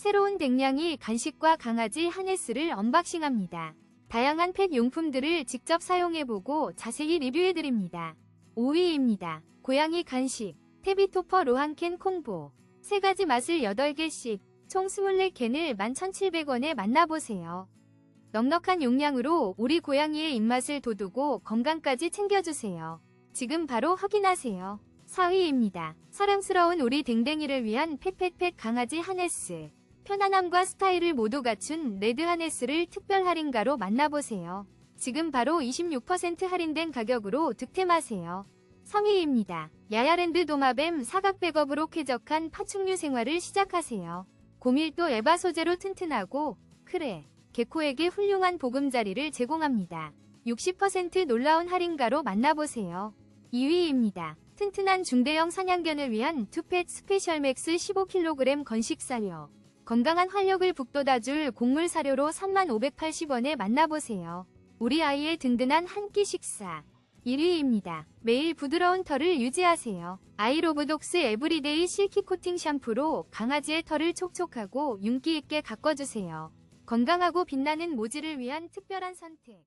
새로운 댕냥이 간식과 강아지 하네스를 언박싱합니다. 다양한 펫 용품들을 직접 사용해보고 자세히 리뷰해드립니다. 5위입니다. 고양이 간식, 테비토퍼 로한캔 콩보. 세 가지 맛을 8개씩, 총 24캔을 11,700원에 만나보세요. 넉넉한 용량으로 우리 고양이의 입맛을 돋우고 건강까지 챙겨주세요. 지금 바로 확인하세요. 4위입니다. 사랑스러운 우리 댕댕이를 위한 펫펫펫 강아지 하네스. 편안함과 스타일을 모두 갖춘 레드 하네스를 특별 할인가로 만나보세요. 지금 바로 26% 할인된 가격으로 득템하세요. 3위입니다. 야야랜드 도마뱀 사각 백업으로 쾌적한 파충류 생활을 시작하세요. 고밀도 에바 소재로 튼튼하고 크레, 개코에게 훌륭한 보금자리를 제공합니다. 60% 놀라운 할인가로 만나보세요. 2위입니다. 튼튼한 중대형 사냥견을 위한 투펫 스페셜 맥스 15kg 건식 사료. 건강한 활력을 북돋아줄 곡물 사료로 3580원에 만나보세요. 우리 아이의 든든한 한 끼 식사. 1위입니다. 매일 부드러운 털을 유지하세요. 아이로브독스 에브리데이 실키 코팅 샴푸로 강아지의 털을 촉촉하고 윤기 있게 가꿔주세요. 건강하고 빛나는 모지를 위한 특별한 선택.